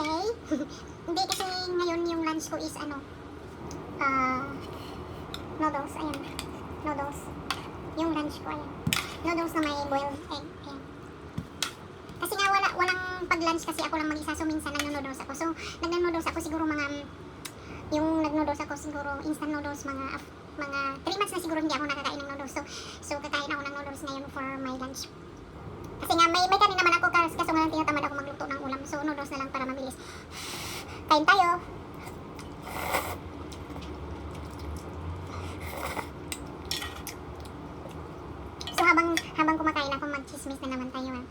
Okay. Hindi kasi ngayon yung lunch ko is ano, ah, noodles, ayan. Noodles. Yung lunch ko, ayan. Noodles na may boiled egg, ayan. Kasi nga wala, walang pag-lunch kasi ako lang mag-isa, so minsan nag-noodles ako. So, nag-noodles ako siguro mga, yung nag-noodles ako siguro, instant noodles, mga, mga 3 months na siguro hindi ako nakakain ng noodles. So, so kakain ako ng noodles ngayon for my lunch. Kasi nga, may, may kanin naman ako, kas- kaso nga lang tinatamad ako magluto ng So, noodles na lang para mabilis. Kain tayo. So, habang, habang kumakain ako, mag-chismis na naman tayo. ah.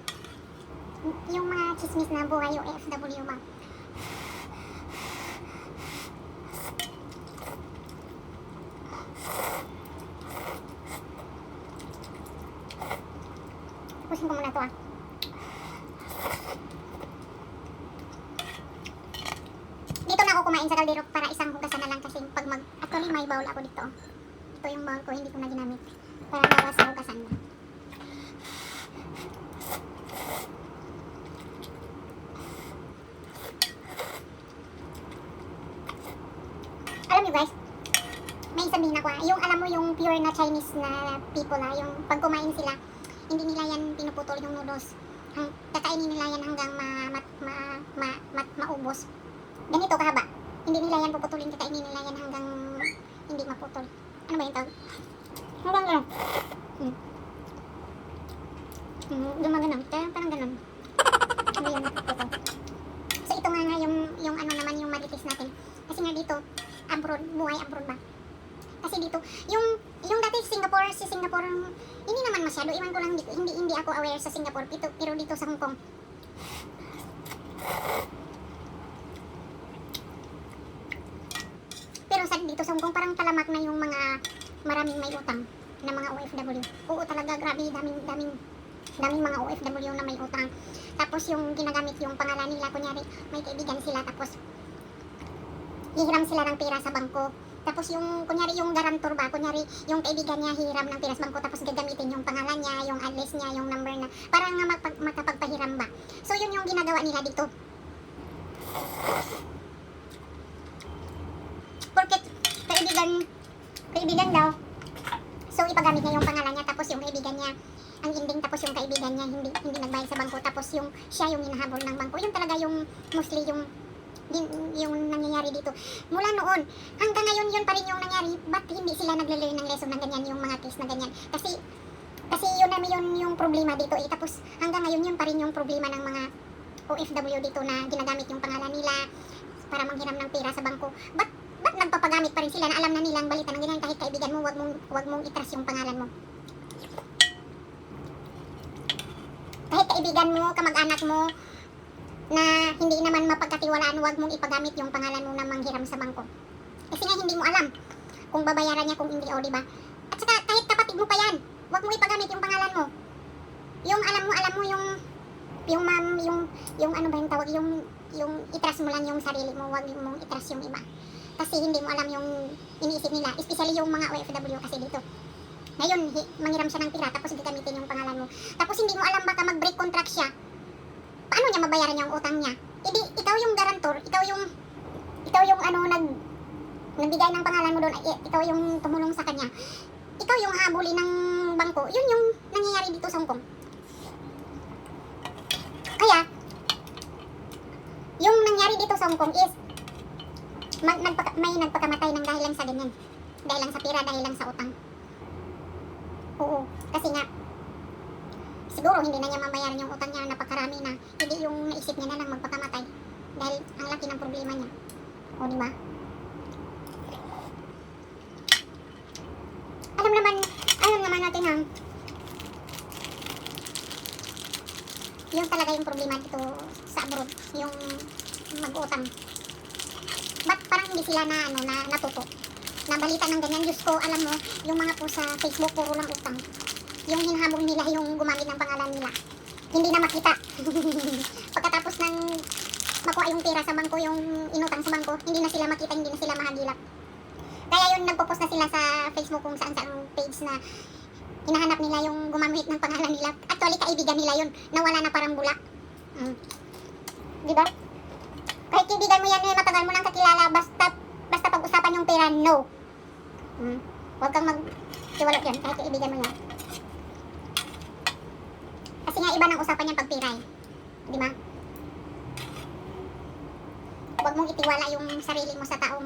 Yung mga chismis na buhay yung FW ba? Pusin ko muna to ah. Dito na ako kumain sa kaldero para isang hugasan na lang kasi pag mag... Actually, may bowl ako dito. Ito yung bowl ko, hindi ko na ginamit. Para bawas sa hugasan na. Alam niyo guys, may sabihin ako ah, yung alam mo yung pure na Chinese na people ah, yung pag kumain sila, hindi nila yan pinuputol yung noodles. Hang, kakainin nila yan hanggang ma, ma, ma, ma, ma, maubos. Ganito kahaba. Hindi nila yan puputulin, kakainin nila yan hanggang hindi maputol. Ano ba yung tawag? Hanggang ganun. Hmm. Hmm, gumaganon. Kaya parang ganun. Hindi yan napuputol. So ito nga nga yung, yung ano naman yung malitis natin. Kasi nga dito, abroad, buhay abroad ba? Kasi dito, yung yung dati Singapore, si Singapore, hindi naman masyado. Iwan ko lang, hindi, hindi, ako aware sa Singapore. Pero dito sa Hong Kong, Pero sa dito sa Hong Kong, parang talamak na yung mga maraming may na mga OFW. Oo talaga, grabe, daming, daming, daming mga OFW na may utang. Tapos yung ginagamit yung pangalan nila, kunyari may kaibigan sila, tapos hihiram sila ng pera sa bangko. Tapos yung, kunyari yung garantor ba, kunyari yung kaibigan niya hihiram ng pera sa bangko, tapos gagamitin yung pangalan niya, yung address niya, yung number na, para nga magpag, makapagpahiram ba. So yun yung ginagawa nila dito. Porket kaibigan, kaibigan daw. So ipagamit niya yung pangalan niya tapos yung kaibigan niya ang ending tapos yung kaibigan niya hindi hindi nagbayad sa bangko tapos yung siya yung hinahabol ng bangko. Yung talaga yung mostly yung yung, yung nangyayari dito. Mula noon, hanggang ngayon yun pa rin yung nangyari. Ba't hindi sila nagle-learn ng lesson ng ganyan, yung mga case na ganyan? Kasi, kasi yun naman yun yung problema dito eh. Tapos hanggang ngayon yun pa rin yung problema ng mga OFW dito na ginagamit yung pangalan nila para manghiram ng pera sa bangko. Ba't ba't nagpapagamit pa rin sila na alam na nilang balita ng ganyan kahit kaibigan mo, wag mong, wag mong itras yung pangalan mo. Kahit kaibigan mo, kamag-anak mo, na hindi naman mapagkatiwalaan, wag mong ipagamit yung pangalan mo na manghiram sa bangko. Kasi nga hindi mo alam kung babayaran niya kung hindi o, di ba? At saka kahit kapatid mo pa yan, wag mo ipagamit yung pangalan mo. Yung alam mo, alam mo yung yung ma'am, yung yung ano ba yung tawag, yung yung itras mo lang yung sarili mo, wag mong itras yung iba. Kasi hindi mo alam yung iniisip nila, especially yung mga OFW kasi dito. Ngayon, manghiram siya ng pira tapos gagamitin yung pangalan mo. Tapos hindi mo alam baka mag-break contract siya. Paano niya mabayaran yung utang niya? Hindi, ikaw yung garantor, ikaw yung ikaw yung ano nag nagbigay ng pangalan mo doon, i- ikaw yung tumulong sa kanya. Ikaw yung habulin ng bangko. Yun yung nangyayari dito sa Hong Kong. Kaya, yung nangyari dito sa Hong Kong is mag, nagpaka, may nagpakamatay ng dahil lang sa ganyan. Dahil lang sa pira, dahil lang sa utang. Oo, kasi nga, siguro hindi na niya mabayaran yung utang niya, napakarami na. Hindi yung naisip niya na lang magpakamatay. Dahil ang laki ng problema niya. O, di ba? Alam naman, alam naman natin ha, yung talaga yung problema dito sa abroad, yung mag-utang. Ba't parang hindi sila na, ano, na natuto? Nabalita ng ganyan, Diyos ko, alam mo, yung mga po sa Facebook, puro lang utang. Yung hinahabol nila, yung gumamit ng pangalan nila. Hindi na makita. Pagkatapos ng makuha yung pera sa bangko, yung inutang sa bangko, hindi na sila makita, hindi na sila mahagilap. Kaya yun, nagpo-post na sila sa Facebook kung saan saan page na hinahanap nila yung gumamit ng pangalan nila. Actually, kaibigan nila yun. Nawala na parang bula. Mm. Di ba? Kahit kaibigan mo yan, eh, matagal mo nang kakilala, basta, basta pag-usapan yung pera, no. Hmm. Huwag kang mag tiwala yan, kahit kaibigan mo yan. Kasi nga iba nang usapan yan pag pera eh. Di ba? Huwag mong itiwala yung sarili mo sa taong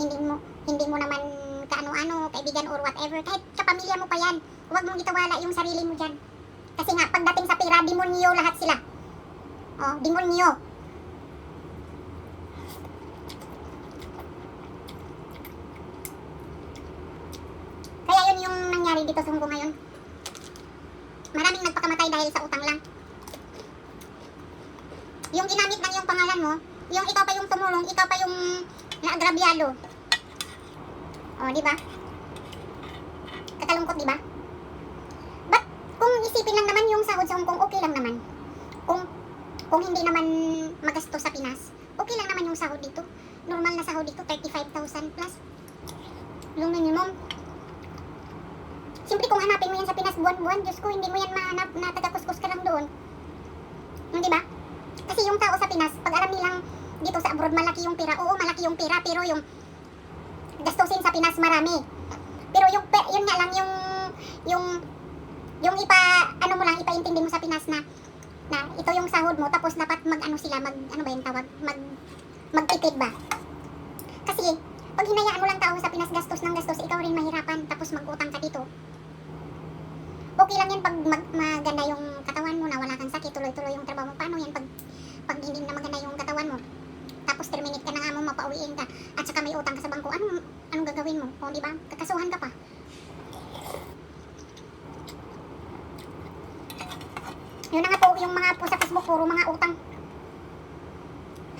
hindi mo hindi mo naman kaano-ano, kaibigan or whatever. Kahit kapamilya mo pa yan, huwag mong itiwala yung sarili mo dyan. Kasi nga, pagdating sa pera, demonyo lahat sila. Oh, demonyo. Kaya yun yung nangyari dito sa Hong Kong ngayon. Maraming nagpakamatay dahil sa utang lang. Yung ginamit ng yung pangalan mo, yung ikaw pa yung tumulong, ikaw pa yung naagrabyado. O, di ba? Kakalungkot, di ba? But, kung isipin lang naman yung sahod sa Hong Kong, okay lang naman. Kung, kung hindi naman magasto sa Pinas, okay lang naman yung sahod dito. Normal na sahod dito, 35,000 plus. Yung minimum. Siyempre, kung hanapin mo yan sa Pinas buwan-buwan, Diyos ko, hindi mo yan mahanap na taga-kuskus ka lang doon. Hindi ba? Kasi yung tao sa Pinas, pag alam nilang dito sa abroad malaki yung pera, oo malaki yung pera, pero yung gastusin sa Pinas marami. Pero yung yun nga lang yung yung yung ipa ano mo lang ipaintindi mo sa Pinas na na ito yung sahod mo tapos dapat mag ano sila mag ano ba yung tawag mag magtipid ba kasi pag hinayaan mo lang tao sa Pinas gastos ng gastos ikaw rin mahirapan tapos magutang ka dito okay lang yan pag mag, maganda yung katawan mo na wala kang sakit tuloy-tuloy yung trabaho mo. Paano yan pag pag hindi na maganda yung katawan mo? Tapos terminate ka na nga mo mapauwiin ka. At saka may utang ka sa bangko. Anong anong gagawin mo? O di ba? Kakasuhan ka pa. Yun na nga po yung mga po sa Facebook puro mga utang.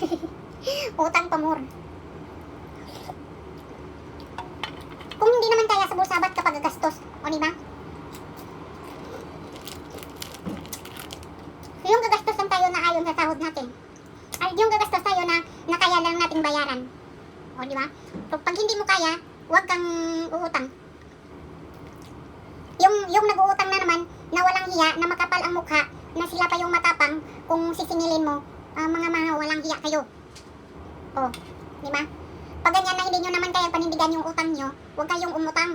Utang pa more. Kung hindi naman kaya sa busabat kapag gagastos o di ba yung gagastos lang tayo na ayon sa sahod natin. Ay yung gagastos tayo na, na kaya lang nating bayaran. O di ba? Pag hindi mo kaya huwag kang uutang. Yung yung nag-uutang na naman na walang hiya na makapal ang mukha na sila pa yung matapang kung sisingilin mo ah, mga mga walang hiya kayo. Oh di ba? Pag ganyan na hindi nyo naman kaya panindigan yung utang nyo huwag kayong umutang.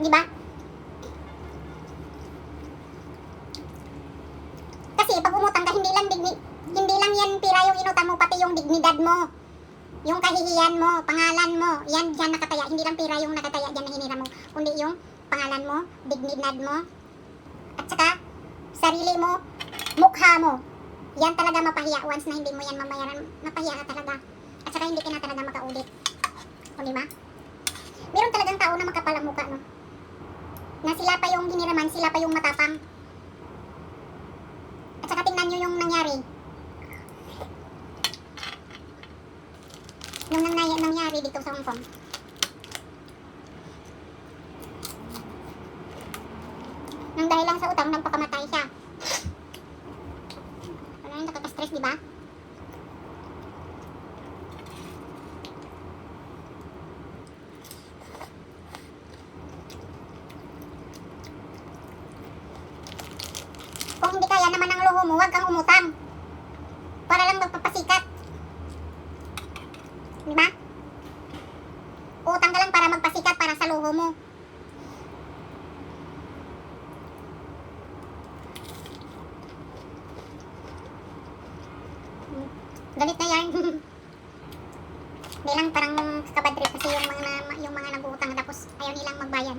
Di ba kasi pag umutang ka hindi lang digni, hindi lang yan pira yung inutang mo pati yung dignidad mo yung kahihiyan mo, pangalan mo, yan dyan nakataya. Hindi lang pira yung nakataya dyan na hinira mo, kundi yung pangalan mo, dignidad mo, at saka sarili mo, mukha mo. Yan talaga mapahiya once na hindi mo yan mamayaran. Mapahiya ka talaga. At saka hindi ka na talaga makaulit. O di ba? Meron talagang tao na makapal ang mukha, no? Na sila pa yung hiniraman, sila pa yung matapang. At saka tingnan nyo yung nangyari. Nung nang dito sa Hong Kong. Nang dahil lang sa utang, nagpakamatay siya. Ano yung nakaka-stress, di ba? Kung hindi kaya naman ang luho mo, huwag kang umutang. Para lang magpapasikat. Di ba? Utang ka lang para magpasikat para sa luho mo. Galit na yan. Hindi parang kabadrip kasi yung mga na, yung mga nag-uutang tapos ayaw nilang magbayad.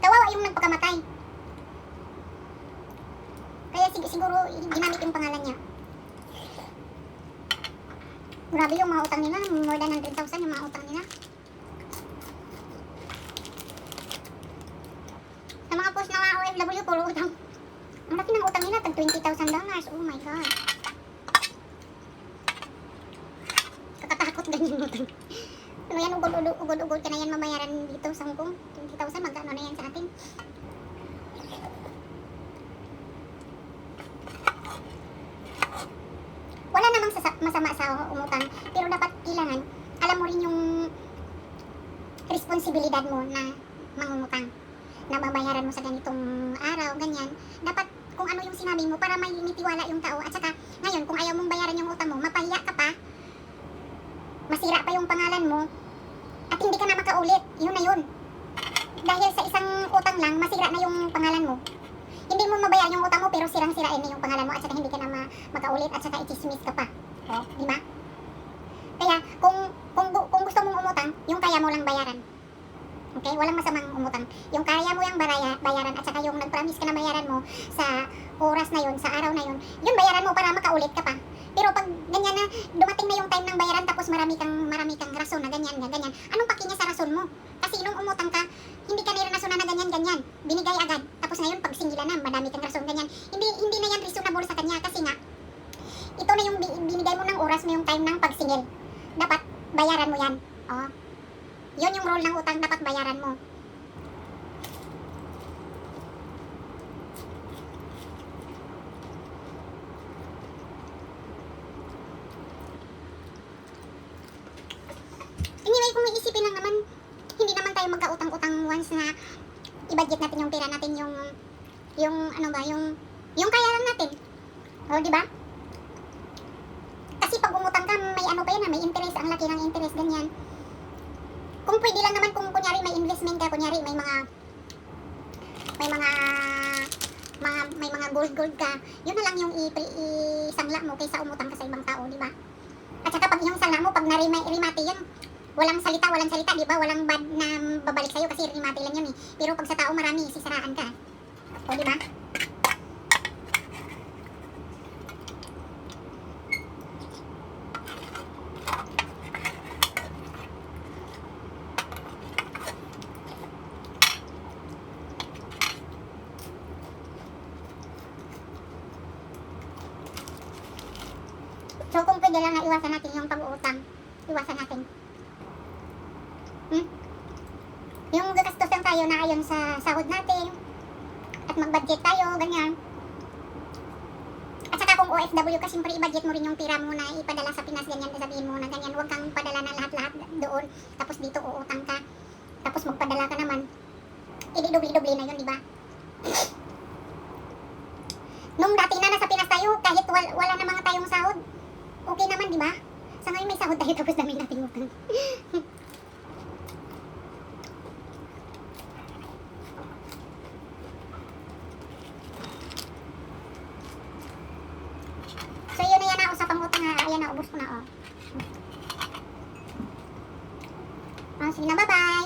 Kawawa yung nagpakamatay. Kaya sig- siguro ginamit yung pangalan niya. Grabe yung mga utang nila, more than 100,000 yung mga utang nila. Sa mga post na mga OFW, puro utang. Ang laki ng utang nila, tag 20,000 dollars. Oh my God. 10, 10, 20,000, magkano na yan sa atin? Wala namang masama sa umutang, pero dapat kailangan, alam mo rin yung responsibilidad mo na mangungutang na babayaran mo sa ganitong araw, ganyan. Dapat kung ano yung sinabi mo para may mitiwala yung tao. At saka, ngayon, kung ayaw mong bayaran yung utang mo, mapahiya ka pa, masira pa yung pangalan mo, at hindi ka na makaulit. Yun na yun. Dahil sa isang utang lang, masira na yung pangalan mo. Hindi mo mabayar yung utang mo, pero sirang-sirain na yung pangalan mo, at saka hindi ka na ma- makaulit, at saka itismis ka pa. O, di ba? Kaya, kung, kung, kung gusto mong umutang, yung kaya mo lang bayaran. Okay? Walang masamang umutang. Yung kaya mo yung baraya, bayaran at saka yung nag-promise ka na bayaran mo sa oras na yun, sa araw na yun, yun bayaran mo para makaulit ka pa. Pero pag ganyan na, dumating na yung time ng bayaran tapos marami kang, marami kang rason na ganyan, ganyan, anong paki niya sa rason mo? Kasi nung umutang ka, hindi ka niranason na ganyan, ganyan. Binigay agad. Tapos ngayon, pag singilan na, madami kang rason, ganyan. Hindi, hindi na yan reasonable sa kanya kasi nga, ito na yung bi- binigay mo ng oras mo yung time ng pagsingil. Dapat bayaran mo yan. Oh. Yun yung rule ng utang, dapat bayaran mo. Anyway, kung iisipin lang naman, hindi naman tayo magkautang-utang once na i-budget natin yung pera natin yung yung ano ba, yung yung kaya lang natin. O, di ba? Kasi pag umutang ka, may ano pa yan, ah, may interest, ang laki ng interest, ganyan. Kung pwede lang naman, kung kunyari may investment ka, kunyari may mga, may mga, mga may mga gold gold ka, yun na lang yung isangla mo kaysa umutang ka sa ibang tao, di ba? At saka pag yung sangla mo, pag na-remate yan, walang salita, walang salita, di ba? Walang bad na babalik sa'yo kasi remate lang yun eh. Pero pag sa tao marami, sisiraan ka. O, di ba? So kung pwede lang na iwasan natin yung pag-uutang, iwasan natin. Hmm? Yung gagastusan tayo na ayon sa sahod natin, at mag-budget tayo, ganyan. At saka kung OFW ka, siyempre i-budget mo rin yung pira mo na ipadala sa Pinas, ganyan, sabihin mo na ganyan, huwag kang padala na lahat-lahat doon, tapos dito uutang ka, tapos magpadala ka naman. Idi-dubli-dubli na yun, di ba? Nung dati na nasa Pinas tayo, kahit wal, wala na mga tayong sahod, okay naman, di ba? Sa ngayon may sahod tayo tapos dami nating utang. so yun na yan na usapang utang ha. Ayan na, ubos ko